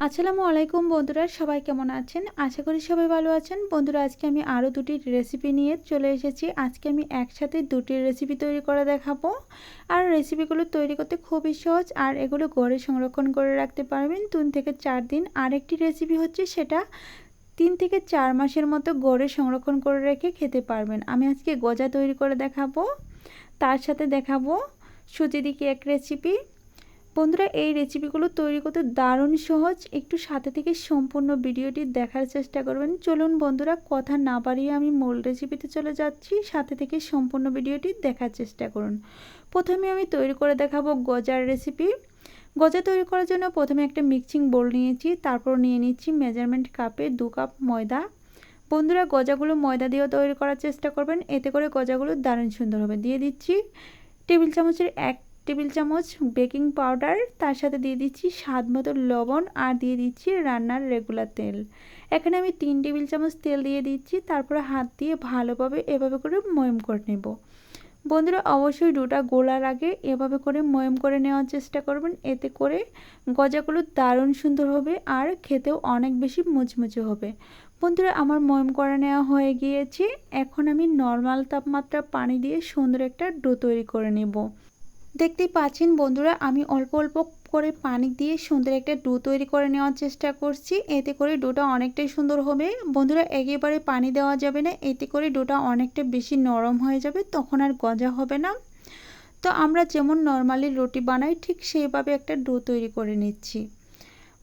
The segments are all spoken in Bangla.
আসসালামু আলাইকুম বন্ধুরা, সবাই কেমন আছেন? আশা করি সবাই ভালো আছেন। বন্ধুরা, আজকে আমি আরও দুটি রেসিপি নিয়ে চলে এসেছি। আজকে আমি একসাথে দুটি রেসিপি তৈরি করে দেখাবো। আর রেসিপিগুলো তৈরি করতে খুবই সহজ। আর এগুলো ঘরে সংরক্ষণ করে রাখতে পারবেন। তিন থেকে চার দিন। আরেকটি রেসিপি হচ্ছে সেটা তিন থেকে চার মাসের মতো গড়ে সংরক্ষণ করে রেখে খেতে পারবেন। আমি আজকে গজা তৈরি করে দেখাবো। তার সাথে দেখাবো সুজি দিকে এক রেসিপি বন্ধুরা, এই রেসিপিগুলো তৈরি করতে দারুণ সহজ। একটু সাথে থেকে সম্পূর্ণ ভিডিওটি দেখার চেষ্টা করবেন। চলুন বন্ধুরা, কথা না বাড়িয়ে আমি মূল রেসিপিতে চলে যাচ্ছি। সাথে থেকে সম্পূর্ণ ভিডিওটি দেখার চেষ্টা করুন। প্রথমে আমি তৈরি করে দেখাবো গজার রেসিপি গজা তৈরি করার জন্য প্রথমে একটা মিক্সিং বোল নিয়েছি, তারপর নিয়ে নিচ্ছি মেজারমেন্ট কাপে দু কাপ ময়দা। বন্ধুরা, গজাগুলো ময়দা দিয়েও তৈরি করার চেষ্টা করবেন, এতে করে গজাগুলো দারুণ সুন্দর হবে। দিয়ে দিচ্ছি টেবিল চামচের এক টেবিল চামচ বেকিং পাউডার, তার সাথে দিয়ে দিচ্ছি স্বাদ মতো লবণ আর দিয়ে দিচ্ছি রান্নার রেগুলার তেল। এখানে আমি তিন টেবিল চামচ তেল দিয়ে দিচ্ছি, তারপরে হাত দিয়ে ভালোভাবে এভাবে করে ময়ম করে নেব। বন্ধুরা, অবশ্যই ডোটা গোলার আগে এভাবে করে ময়ম করে নেওয়ার চেষ্টা করবেন, এতে করে গজাগুলো দারুণ সুন্দর হবে আর খেতেও অনেক বেশি মুচমুচে হবে। বন্ধুরা, আমার ময়ম করে নেওয়া হয়ে গিয়েছে। এখন আমি নর্মাল তাপমাত্রা পানি দিয়ে সুন্দর একটা ডো তৈরি করে নেব। দেখতেই পাচ্ছেন বন্ধুরা, আমি অল্প অল্প করে পানি দিয়ে সুন্দর একটা ডো তৈরি করে নেওয়ার চেষ্টা করছি। এতে করে ডোটা অনেকটাই সুন্দর হবে। বন্ধুরা, একেবারে পানি দেওয়া যাবে না। এতে করে ডোটা অনেকটা বেশি নরম হয়ে যাবে, তখন আর গজা হবে না। তো আমরা যেমন নর্মালি রুটি বানাই, ঠিক সেইভাবে একটা ডো তৈরি করে নিচ্ছি।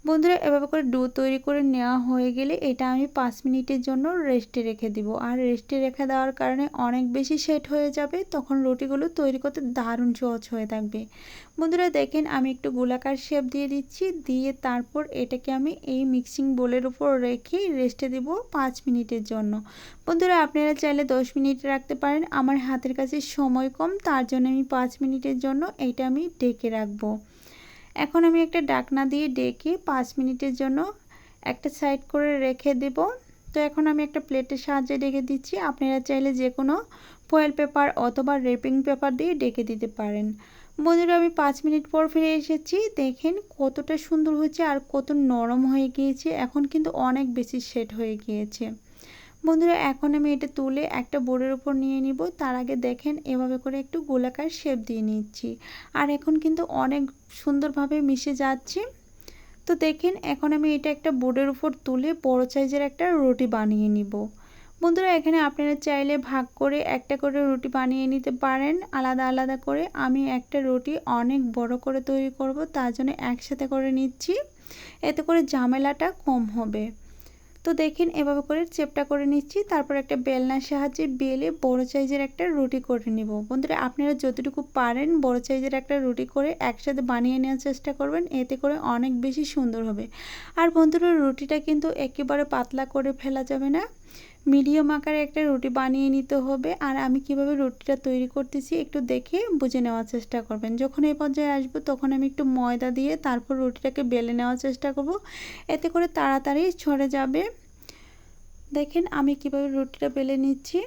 বন্ধুরা, এভাবে করে ডো তৈরি করে নেওয়া হয়ে গেলে এটা আমি পাঁচ মিনিটের জন্য রেস্টে রেখে দিব। আর রেস্টে রেখে দেওয়ার কারণে অনেক বেশি সেট হয়ে যাবে, তখন রুটিগুলো তৈরি করতে দারুণ সহজ হয়ে থাকবে। বন্ধুরা, দেখেন আমি একটু গোলাকার শেপ দিয়ে দিচ্ছি, দিয়ে তারপর এটাকে আমি এই মিক্সিং বোলের উপর রেখে রেস্টে দেব পাঁচ মিনিটের জন্য। বন্ধুরা, আপনারা চাইলে দশ মিনিট রাখতে পারেন, আমার হাতের কাছে সময় কম, তার জন্য আমি পাঁচ মিনিটের জন্য এটা আমি ডেকে রাখব। এখন আমি একটা ডাকনা দিয়ে ডেকে পাঁচ মিনিটের জন্য একটা সাইড করে রেখে দেব। তো এখন আমি একটা প্লেটের সাহায্যে ডেকে দিচ্ছি। আপনারা চাইলে যে কোনো ফয়েল পেপার অথবা রেপিং পেপার দিয়ে ডেকে দিতে পারেন। বন্ধুরা, আমি পাঁচ মিনিট পর ফিরে এসেছি। দেখেন কতটা সুন্দর হয়েছে আর কত নরম হয়ে গিয়েছে। এখন কিন্তু অনেক বেশি সেট হয়ে গিয়েছে। বন্ধুরা, এখন আমি এটা তুলে একটা বোর্ডের উপর নিয়ে নিব। তার আগে দেখেন, এভাবে করে একটু গোলাকার শেপ দিয়ে নিচ্ছি। আর এখন কিন্তু অনেক সুন্দরভাবে মিশে যাচ্ছে। তো দেখেন, এখন আমি এটা একটা বোর্ডের উপর তুলে বড় সাইজের একটা রুটি বানিয়ে নিব। বন্ধুরা, এখানে আপনারা চাইলে ভাগ করে একটা করে রুটি বানিয়ে নিতে পারেন। আলাদা আলাদা করে আমি একটা রুটি অনেক বড় করে তৈরি করব, তার জন্য একসাথে করে নিচ্ছি। এতে করে ঝামেলাটা কম হবে। তো দেখেন, এভাবে করে চেপটা করে নিচ্ছি। তারপর একটা বেলনার সাহায্যে বেলে বড় সাইজের একটা রুটি করে নিব। বন্ধুরা, আপনারা যতটুকু পারেন বড় সাইজের একটা রুটি করে একসাথে বানিয়ে নেওয়ার চেষ্টা করবেন। এতে করে অনেক বেশি সুন্দর হবে। আর বন্ধুরা, রুটিটা কিন্তু একেবারে পাতলা করে ফেলা যাবে না। মিডিয়াম আকারে একটা রুটি বানিয়ে নিতে হবে। আর আমি কীভাবে রুটিটা তৈরি করতেছি একটু দেখে বুঝে নেওয়ার চেষ্টা করবেন। যখন এই পর্যায়ে আসব তখন আমি একটু ময়দা দিয়ে তারপর রুটিটাকে বেলে নেওয়ার চেষ্টা করব। এতে করে তাড়াতাড়ি ছড়ে যাবে। দেখেন আমি কীভাবে রুটিটা বেলে নিচ্ছি।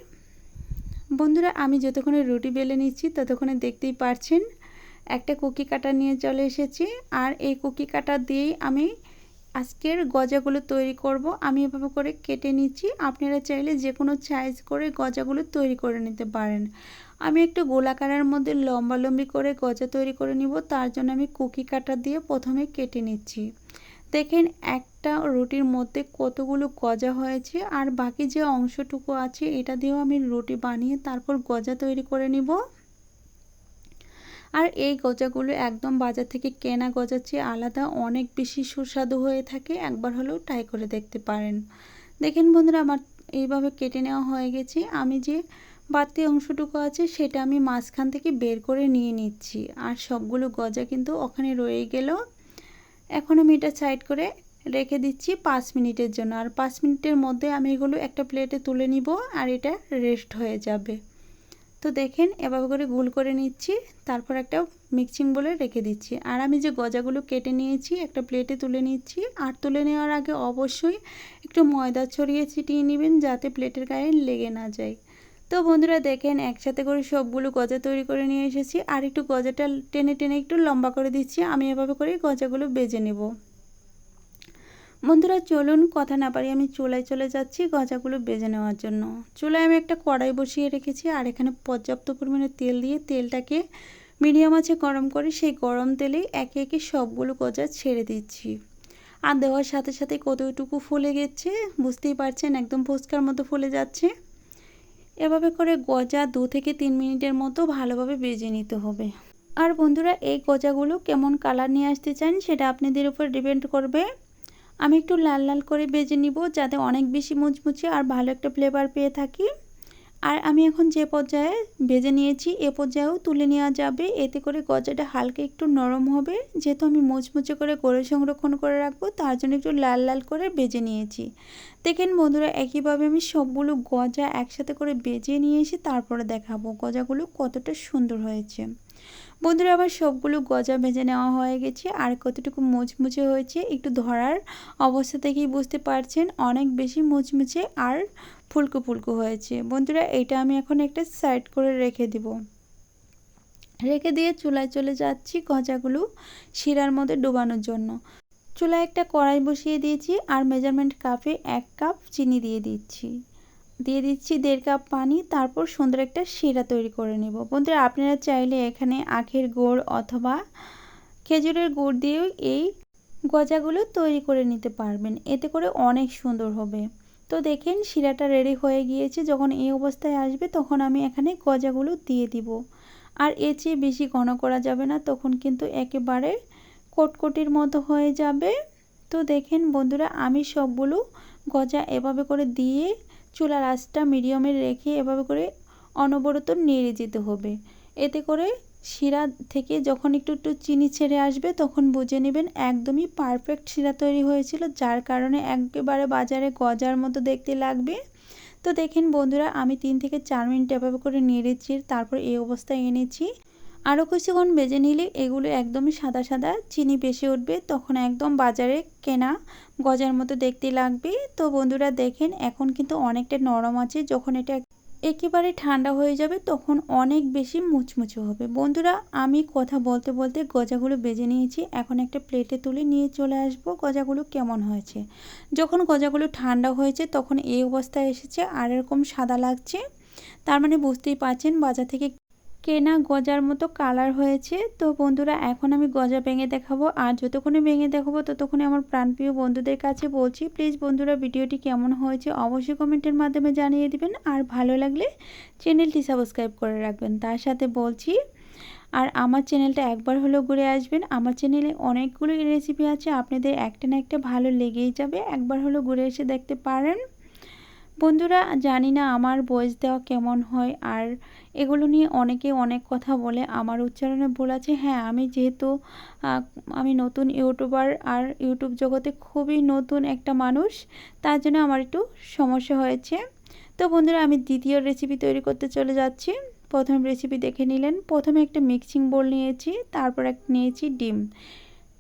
বন্ধুরা, আমি যতক্ষণে রুটি বেলে নিচ্ছি ততক্ষণে দেখতেই পারছেন, একটা কুকি কাটা নিয়ে চলে এসেছি। আর এই কুকি কাটা দিয়েই আমি আজকের গজাগুলো তৈরি করব। আমি এভাবে করে কেটে নিচ্ছি। আপনারা চাইলে যে কোনো সাইজ করে গজাগুলো তৈরি করে নিতে পারেন। আমি একটু গোলাকারের মধ্যে লম্বা লম্বি করে গজা তৈরি করে নিব। তার জন্য আমি কুকি কাটা দিয়ে প্রথমে কেটে নিচ্ছি। দেখেন একটা রুটির মধ্যে কতগুলো গজা হয়েছে আর বাকি যে অংশটুকু আছে, এটা দিয়েও আমি রুটি বানিয়ে তারপর গজা তৈরি করে নিব। আর এই গজাগুলো একদম বাজার থেকে কেনা গজার চেয়ে আলাদা, অনেক বেশি সুস্বাদু হয়ে থাকে। একবার হলেও ট্রাই করে দেখতে পারেন। দেখেন বন্ধুরা, আমার এইভাবে কেটে নেওয়া হয়ে গেছে। আমি যে বাড়তি অংশটুকু আছে, সেটা আমি মাঝখান থেকে বের করে নিয়ে নিচ্ছি। আর সবগুলো গজা কিন্তু ওখানে রয়ে গেল। এখন আমি এটা সাইড করে রেখে দিচ্ছি পাঁচ মিনিটের জন্য। আর পাঁচ মিনিটের মধ্যে আমি এগুলো একটা প্লেটে তুলে নিব, আর এটা রেস্ট হয়ে যাবে। তো দেখেন, এভাবে করে গুল করে নিচ্ছি, তারপর একটা মিক্সিং বলে রেখে দিচ্ছি। আর আমি যে গজাগুলো কেটে নিয়েছি, একটা প্লেটে তুলে নিচ্ছি। আর তুলে নেওয়ার আগে অবশ্যই একটু ময়দা ছড়িয়ে ছিটিয়ে নেবেন, যাতে প্লেটের গায়ে লেগে না যায়। তো বন্ধুরা, দেখেন, একসাথে করে সবগুলো গজা তৈরি করে নিয়ে এসেছি। আর একটু গজাটা টেনে টেনে একটু লম্বা করে দিচ্ছি। আমি এভাবে করে গজাগুলো বেজে নেব। বন্ধুরা, চলুন কথা না পারি আমি চুলায় চলে যাচ্ছি গজাগুলো বেজে নেওয়ার জন্য। চুলায় আমি একটা কড়াই বসিয়ে রেখেছি আর এখানে পর্যাপ্ত পরিমাণে তেল দিয়ে তেলটাকে মিডিয়াম আছে গরম করে সেই গরম তেলেই একে একে সবগুলো গজা ছেড়ে দিচ্ছি। আর দেওয়ার সাথে সাথে কতটুকু ফুলে গেছে বুঝতেই পারছেন, একদম ফুচকার মতো ফুলে যাচ্ছে। এভাবে করে গজা দু থেকে তিন মিনিটের মতো ভালোভাবে বেজে নিতে হবে। আর বন্ধুরা, এই গজাগুলো কেমন কালার নিয়ে আসতে চান সেটা আপনাদের উপর ডিপেন্ড করবে। আমি একটু লাল লাল করে বেজে নিব যাতে অনেক বেশি মুচমুচে আর ভালো একটা ফ্লেভার পেয়ে থাকি। আর আমি এখন যে পর্যায়ে ভেজে নিয়েছি, এ পর্যায়েও তুলে নেওয়া যাবে। এতে করে গজাটা হালকা একটু নরম হবে। যেহেতু আমি মুচমুচে করে গড়ে সংরক্ষণ করে রাখব, তার জন্য একটু লাল লাল করে বেজে নিয়েছি। দেখেন বন্ধুরা, একইভাবে আমি সবগুলো গজা একসাথে করে বেজে নিয়ে এসে তারপরে দেখাবো গজাগুলো কতটা সুন্দর হয়েছে। বন্ধুরা, আবার সবগুলো গজা ভেজে নেওয়া হয়ে গেছে। আর কতটুকু মুচমুচে হয়েছে একটু ধরার অবস্থা থেকেই বুঝতে পারছেন, অনেক বেশি মুচমুচে আর ফুলকো ফুলকো হয়েছে। বন্ধুরা, এটা আমি এখন একটা সাইড করে রেখে দিব। রেখে দিয়ে চুলায় চলে যাচ্ছি গজাগুলো শিরার মধ্যে ডোবানোর জন্য। চুলায় একটা কড়াই বসিয়ে দিয়েছি আর মেজারমেন্ট কাপে এক কাপ চিনি দিয়ে দিচ্ছি। দিয়ে দিচ্ছি দেড় কাপ পানি, তারপর সুন্দর একটা শিরা তৈরি করে নেব। বন্ধুরা, আপনারা চাইলে এখানে আখের গুড় অথবা খেজুরের গুড় দিয়েও এই গজাগুলো তৈরি করে নিতে পারবেন। এতে করে অনেক সুন্দর হবে। তো দেখেন, শিরাটা রেডি হয়ে গিয়েছে। যখন এই অবস্থায় আসবে, তখন আমি এখানে গজাগুলো দিয়ে দিব। আর এর চেয়ে বেশি ঘন করা যাবে না, তখন কিন্তু একেবারে কোটকটির মতো হয়ে যাবে। তো দেখেন বন্ধুরা, আমি সবগুলো গজা এভাবে করে দিয়ে চুলার আঁচটা মিডিয়ামে রেখে এভাবে করে অনবরত নেড়ে যেতে হবে। এতে করে শিরা থেকে যখন একটু একটু চিনি ছেড়ে আসবে, তখন বুঝে নেবেন একদমই পারফেক্ট শিরা তৈরি হয়েছিল, যার কারণে একেবারে বাজারে গজার মতো দেখতে লাগবে। তো দেখেন বন্ধুরা, আমি তিন থেকে চার মিনিট এভাবে করে নেড়েছি, তারপর এই অবস্থায় এনেছি। আরও কিছুক্ষণ বেজে নিলে এগুলো একদমই সাদা সাদা, চিনি বেশি উঠবে, তখন একদম বাজারে কেনা গজার মতো দেখতে লাগবে। তো বন্ধুরা দেখেন, এখন কিন্তু অনেকটা নরম আছে, যখন এটা একেবারে ঠান্ডা হয়ে যাবে তখন অনেক বেশি মুচমুচে হবে। বন্ধুরা, আমি কথা বলতে বলতে গজাগুলো বেজে নিয়েছি, এখন একটা প্লেটে তুলে নিয়ে চলে আসব, গজাগুলো কেমন হয়েছে। যখন গজাগুলো ঠান্ডা হয়েছে তখন এই অবস্থায় এসেছে, আর এরকম সাদা লাগছে। তার মানে বুঝতেই পারছেন, বাজার থেকে কেনা গজার মতো কালার হয়েছে। তো বন্ধুরা, এখন আমি গজা ভেঙে দেখাবো। আর যতক্ষণে ভেঙে দেখাবো, ততক্ষণে আমার প্রাণপ্রিয় বন্ধুদের কাছে বলছি প্লিজ বন্ধুরা, ভিডিওটি কেমন হয়েছে অবশ্যই কমেন্টের মাধ্যমে জানিয়ে দিবেন। আর ভালো লাগলে চ্যানেলটি সাবস্ক্রাইব করে রাখবেন। তার সাথে বলছি, আর আমার চ্যানেলটা একবার হলেও ঘুরে আসবেন। আমার চ্যানেলে অনেকগুলো রেসিপি আছে। আপনাদের একটা না একটা ভালো লেগেই যাবে। একবার হলেও ঘুরে এসে দেখতে পারেন। বন্ধুরা, জানি না আমার বয়স দেওয়া কেমন হয়, আর এগুলো নিয়ে অনেকে অনেক কথা বলে, আমার উচ্চারণে ভুল আছে। হ্যাঁ আমি যেহেতু আমি নতুন ইউটিউবার আর ইউটিউব জগতে খুবই নতুন একটা মানুষ, তার জন্য আমার একটু সমস্যা হয়েছে। তো বন্ধুরা, আমি দ্বিতীয় রেসিপি তৈরি করতে চলে যাচ্ছি। প্রথম রেসিপি দেখে নিলেন। প্রথমে একটা মিক্সিং বোল নিয়েছি, তারপর এক, নিয়েছি ডিম।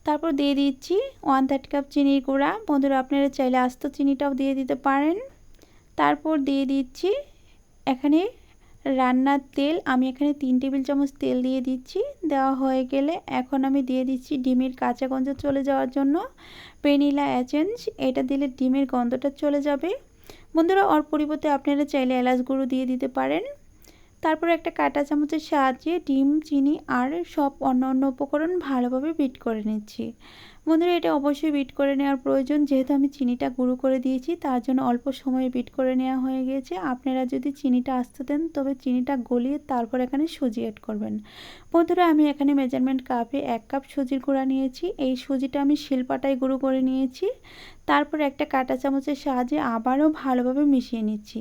তারপর দিয়ে দিচ্ছি ওয়ান থার্টি কাপ চিনির গুঁড়া। বন্ধুরা, আপনারা চাইলে আস্ত চিনিটাও দিয়ে দিতে পারেন। তারপর দিয়ে দিচ্ছি এখানে রান্নার তেল, আমি এখানে তিন টেবিল চামচ তেল দিয়ে দিচ্ছি। দেওয়া হয়ে গেলে এখন আমি দিয়ে দিচ্ছি ডিমের কাঁচা গন্ধ চলে যাওয়ার জন্য। ভ্যানিলা অ্যাচেঞ্জ এটা দিলে ডিমের গন্ধটা চলে যাবে। বন্ধুরা ওর পরিবর্তে আপনারা চাইলে এলাচ গুঁড়ো দিয়ে দিতে পারেন। তারপর একটা কাঁটা চামচের সাহায্যে ডিম, চিনি আর সব অন্য অন্য উপকরণ ভালোভাবে বিট করে নিচ্ছি। বন্ধুরা, এটা অবশ্যই বিট করে নেওয়ার প্রয়োজন। যেহেতু আমি চিনিটা গুঁড়ো করে দিয়েছি, তার জন্য অল্প সময়ে বিট করে নেওয়া হয়ে গিয়েছে আপনারা যদি চিনিটা আসতে দেন, তবে চিনিটা গলিয়ে তারপর এখানে সুজি অ্যাড করবেন। বন্ধুরা, আমি এখানে মেজারমেন্ট কাপে এক কাপ সুজির গুঁড়া নিয়েছি। এই সুজিটা আমি শিলপাটায় গুঁড়ো করে নিয়েছি। তারপর একটা কাঁটা চামচের সাহায্যে আবারও ভালোভাবে মিশিয়ে নিচ্ছি।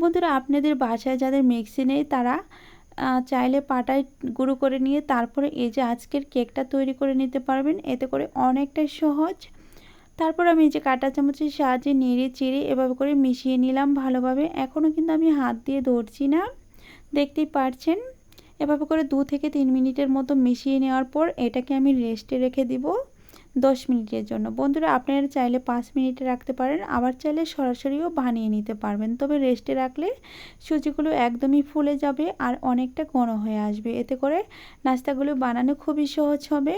বন্ধুরা, আপনাদের বাসায় যাদের মিক্সি নেই, তারা চাইলে পাটায় গুঁড়ো করে নিয়ে তারপরে এই যে আজকের কেকটা তৈরি করে নিতে পারবেন, এতে করে অনেকটাই সহজ। তারপর আমি এই যে কাঁটা চামচের সাহায্যে নেড়ে চেড়ে এভাবে করে মিশিয়ে নিলাম ভালোভাবে। এখনও কিন্তু আমি হাত দিয়ে ধরছি না, দেখতেই পারছেন। এভাবে করে দু থেকে তিন মিনিটের মতো মিশিয়ে নেওয়ার পর এটাকে আমি রেস্টে রেখে দিব। দশ মিনিটের জন্য। বন্ধুরা, আপনারা চাইলে পাঁচ মিনিটে রাখতে পারেন, আবার চাইলে সরাসরিও বানিয়ে নিতে পারবেন। তবে রেস্টে রাখলে সুজিগুলো একদমই ফুলে যাবে আর অনেকটা ঘন হয়ে আসবে। এতে করে নাস্তাগুলো বানানো খুবই সহজ হবে।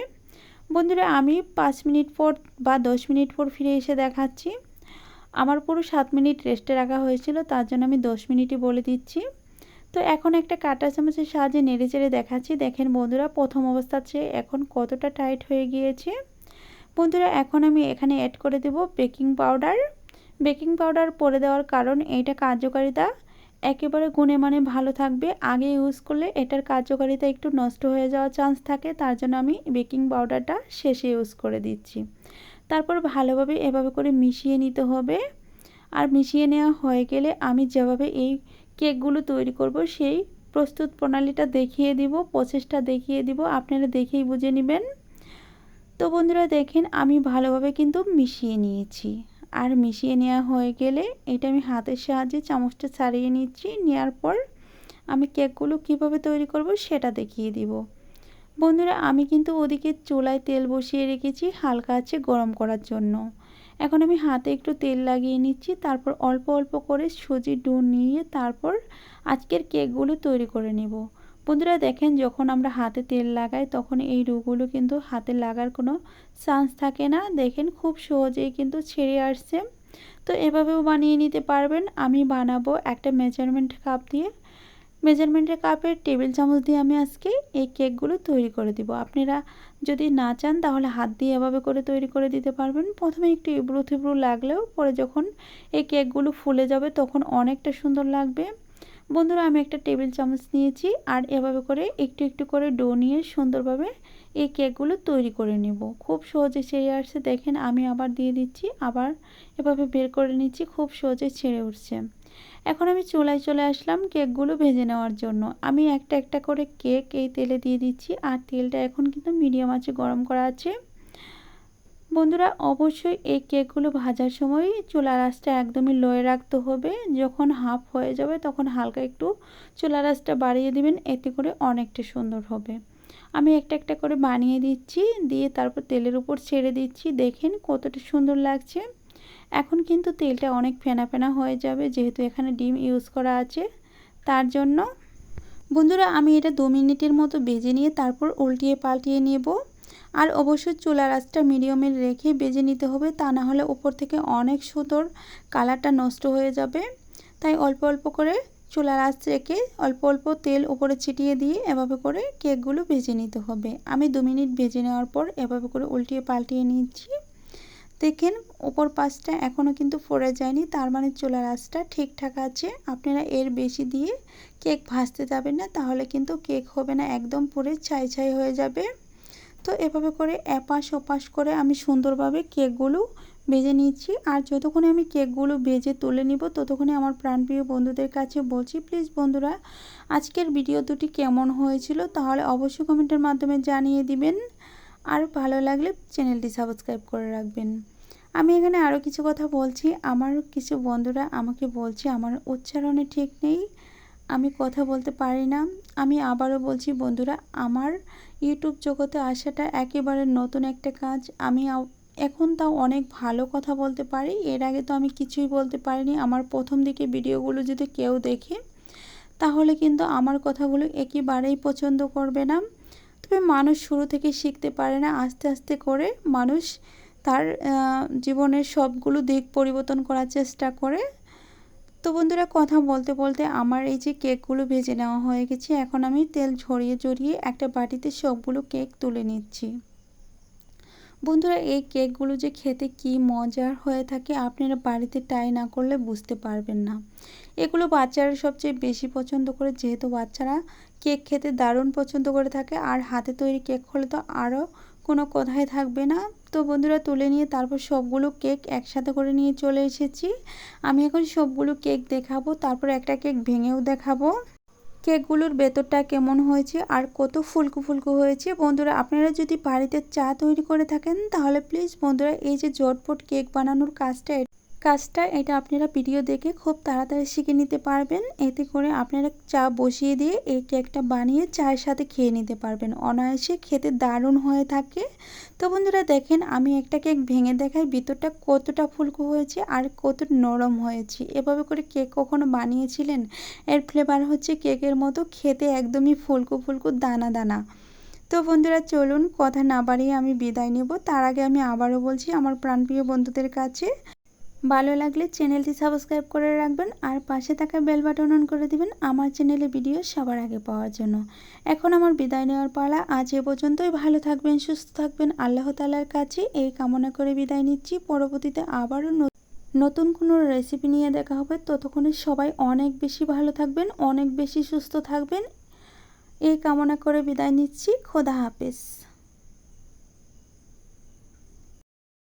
বন্ধুরা, আমি পাঁচ মিনিট পর বা দশ মিনিট পর ফিরে এসে দেখাচ্ছি। আমার পুরো সাত মিনিট রেস্টে রাখা হয়েছিল, তার জন্য আমি দশ মিনিটই বলে দিচ্ছি। তো এখন একটা কাটা চামচের সাহায্যে নেড়ে চেড়ে দেখাচ্ছি। দেখেন বন্ধুরা, প্রথম অবস্থার চেয়ে এখন কতটা টাইট হয়ে গিয়েছে। বন্ধুরা, এখন আমি এখানে অ্যাড করে দেব বেকিং পাউডার বেকিং পাউডার পরে দেওয়ার কারণ এইটা কার্যকারিতা। একেবারে গুণে মানে ভালো থাকবে। আগে ইউজ করলে এটার কার্যকারিতা একটু নষ্ট হয়ে যাওয়ার চান্স থাকে, তার জন্য আমি বেকিং পাউডারটা শেষে ইউজ করে দিচ্ছি। তারপর ভালোভাবে এভাবে করে মিশিয়ে নিতে হবে। আর মিশিয়ে নেওয়া হয়ে গেলে আমি যেভাবে এই কেকগুলো তৈরি করব, সেই প্রস্তুত প্রণালীটা দেখিয়ে দিব প্রসেসটা দেখিয়ে দিব। আপনারা দেখেই বুঝে নেবেন। তো বন্ধুরা দেখেন, আমি ভালোভাবে কিন্তু মিশিয়ে নিয়েছি। আর মিশিয়ে নেওয়া হয়ে গেলে এটা আমি হাতের সাহায্যে চামচটা ছাড়িয়ে নিচ্ছি। নেওয়ার পর আমি কেকগুলো কীভাবে তৈরি করব সেটা দেখিয়ে দিব। বন্ধুরা, আমি কিন্তু ওদিকে চুলায় তেল বসিয়ে রেখেছি হালকা আছে গরম করার জন্য। এখন আমি হাতে একটু তেল লাগিয়ে নিচ্ছি, তারপর অল্প অল্প করে সুজি ডো নিয়ে তারপর আজকের কেকগুলো তৈরি করে নেব। বন্ধুরা দেখেন যখন আমরা হাতে তেল লাগাই তখন এই রুগুলো কিন্তু হাতে লাগার কোনো চান্স থাকে না। দেখেন খুব সহজেই কিন্তু ছেড়ে আসছে। তো এভাবেও বানিয়ে নিতে পারবেন। আমি বানাবো একটা মেজারমেন্ট কাপ দিয়ে। মেজারমেন্টের কাপের টেবিল চামচ দিয়ে আমি আজকে এই কেকগুলো তৈরি করে দিব। আপনারা যদি না চান তাহলে হাত দিয়ে এভাবে করে তৈরি করে দিতে পারবেন। প্রথমে একটু ইবড়ু থিবড়ু লাগলেও পরে যখন এই কেকগুলো ফুলে যাবে তখন অনেকটা সুন্দর লাগবে। বন্ধুরা, আমি একটা টেবিল চামচ নিয়েছি আর এভাবে করে একটু একটু করে ডো নিয়ে সুন্দরভাবে এই কেকগুলো তৈরি করে নেব। খুব সহজে ছেড়ে আসছে। দেখেন, আমি আবার দিয়ে দিচ্ছি, আবার এভাবে বের করে নিচ্ছি, খুব সহজে ছেড়ে উঠছে। এখন আমি চুলায় চলে আসলাম কেকগুলো ভেজে নেওয়ার জন্য। আমি একটা একটা করে কেক এই তেলে দিয়ে দিচ্ছি আর তেলটা এখন কিন্তু মিডিয়াম আছে গরম করা আছে। বন্ধুরা, অবশ্যই এই কেকগুলো ভাজার সময় চুলা আঁচটা একদমই লয়ে রাখতে হবে। যখন হাফ হয়ে যাবে, তখন হালকা একটু চুলা আঁচটা বাড়িয়ে দিবেন, এতে করে অনেকটা সুন্দর হবে। আমি একটা একটা করে বানিয়ে দিচ্ছি, দিয়ে তারপর তেলের উপর ছেড়ে দিচ্ছি। দেখেন কতটা সুন্দর লাগছে। এখন কিন্তু তেলটা অনেক ফেনা ফেনা হয়ে যাবে, যেহেতু এখানে ডিম ইউজ করা আছে। তার জন্য বন্ধুরা, আমি এটা দু মিনিটের মতো বেজে নিয়ে তারপর উল্টিয়ে পাল্টিয়ে নেব। আর অবশ্যই চুলার আঁচটা মিডিয়ামে রেখে বেজে নিতে হবে, তা না হলে উপর থেকে অনেক সুন্দর কালারটা নষ্ট হয়ে যাবে। তাই অল্প অল্প করে চুলার আঁচ রেখে অল্প অল্প তেল উপরে ছিটিয়ে দিয়ে এভাবে করে কেকগুলো ভেজে নিতে হবে। আমি দু মিনিট ভেজে নেওয়ার পর এভাবে করে উল্টিয়ে পাল্টিয়ে নিচ্ছি। দেখেন ওপর পাশটা এখনও কিন্তু পড়ে যায়নি, তার মানে চুলার আঁচটা ঠিকঠাক আছে। আপনারা এর বেশি দিয়ে কেক ভাজতে যাবেন না, তাহলে কিন্তু কেক হবে না, একদম পুরে ছাই ছাই হয়ে যাবে। তো এভাবে করে এপাশ ওপাশ করে আমি সুন্দরভাবে কেকগুলো ভেজে নিচ্ছি। আর যতক্ষণে আমি কেকগুলো ভেজে তুলে নিব, ততক্ষণে আমার প্রাণপ্রিয় বন্ধুদের কাছে বলছি, প্লিজ বন্ধুরা, আজকের ভিডিও দুটি কেমন হয়েছিল তাহলে অবশ্যই কমেন্টের মাধ্যমে জানিয়ে দিবেন। আর ভালো লাগলে চ্যানেলটি সাবস্ক্রাইব করে রাখবেন। আমি এখানে আরও কিছু কথা বলছি। আমার কিছু বন্ধুরা আমাকে বলছে, আমার উচ্চারণে ঠিক নেই। আমি কথা বলতে পারি না। আমি আবারও বলছি, বন্ধুরা, আমার ইউটিউব জগতে আসাটা একেবারে নতুন একটা কাজ। আমি এখন তাও অনেক ভালো কথা বলতে পারি। এর আগে তো আমি কিছুই বলতে পারিনি। আমার প্রথম দিকে ভিডিওগুলো যদি কেউ দেখে, তাহলে কিন্তু আমার কথাগুলো একেবারেই পছন্দ করবে না। তবে মানুষ শুরু থেকে শিখতে পারে না। আস্তে আস্তে করে মানুষ তার জীবনের সবগুলো দিক পরিবর্তন করার চেষ্টা করে। তো বন্ধুরা কথা বলতে বলতে আমার এই যে কেকগুলো ভেজে নেওয়া হয়ে গেছে, এখন আমি তেল ঝরিয়ে ঝরিয়ে একটা বাটিতে সবগুলো কেক তুলে নিচ্ছি। বন্ধুরা, এই কেকগুলো যে খেতে কি মজার হয়ে থাকে আপনারা বাড়িতে ট্রাই না করলে বুঝতে পারবেন না। এগুলো বাচ্চারা সবচেয়ে বেশি পছন্দ করে, যেহেতু বাচ্চারা কেক খেতে দারুণ পছন্দ করে থাকে, আর হাতে তৈরি কেক হলে তো আরও কোনো কথাই থাকবে না। তো বন্ধুরা তুলে নিয়ে তারপর সবগুলো কেক একসাথে করে নিয়ে চলে এসেছি। আমি এখন সবগুলো কেক দেখাবো, তারপর একটা কেক ভেঙেও দেখাবো। কেকগুলোর ভেতরটা কেমন হয়েছে আর কত ফুলকু ফুলকু হয়েছে। বন্ধুরা, আপনারা যদি বাড়িতে চা তৈরি করে থাকেন, তাহলে প্লিজ বন্ধুরা এই যে জটপট কেক বানানোর কাজটা কাজটা, এটা আপনারা ভিডিও দেখে খুব তাড়াতাড়ি শিখে নিতে পারবেন। এতে করে আপনারা চা বসিয়ে দিয়ে এই কেকটা বানিয়ে চায়ের সাথে খেয়ে নিতে পারবেন। অনায়াসে খেতে দারুণ হয়ে থাকে। তো বন্ধুরা, দেখেন আমি একটা কেক ভেঙে দেখাই, ভিতরটা কতটা ফুলকো হয়েছে আর কত নরম হয়েছে। এভাবে করে কেক কখনো বানিয়েছিলেন? এর ফ্লেভার হচ্ছে কেকের মতো, খেতে একদমই ফুলকো ফুলকো, দানা দানা। তো বন্ধুরা, চলুন, কথা না বাড়িয়ে আমি বিদায় নেব। তার আগে আমি আবারও বলছি, আমার প্রাণপ্রিয় বন্ধুদের কাছে। ভালো লাগলে চ্যানেলটি সাবস্ক্রাইব করে রাখবেন আর পাশে থাকা বেল বাটন অন করে দিবেন আমার চ্যানেলে ভিডিও সবার আগে পাওয়ার জন্য। এখন আমার বিদায় নেওয়ার পালা। আজ এ পর্যন্তই। ভালো থাকবেন, সুস্থ থাকবেন। আল্লাহ তালার কাছে এই কামনা করে বিদায় নিচ্ছি। পরবর্তীতে আবারও নতুন কোনো রেসিপি নিয়ে দেখা হবে। ততক্ষণে সবাই অনেক বেশি ভালো থাকবেন, অনেক বেশি সুস্থ থাকবেন। এই কামনা করে বিদায় নিচ্ছি। খোদা হাফেজ।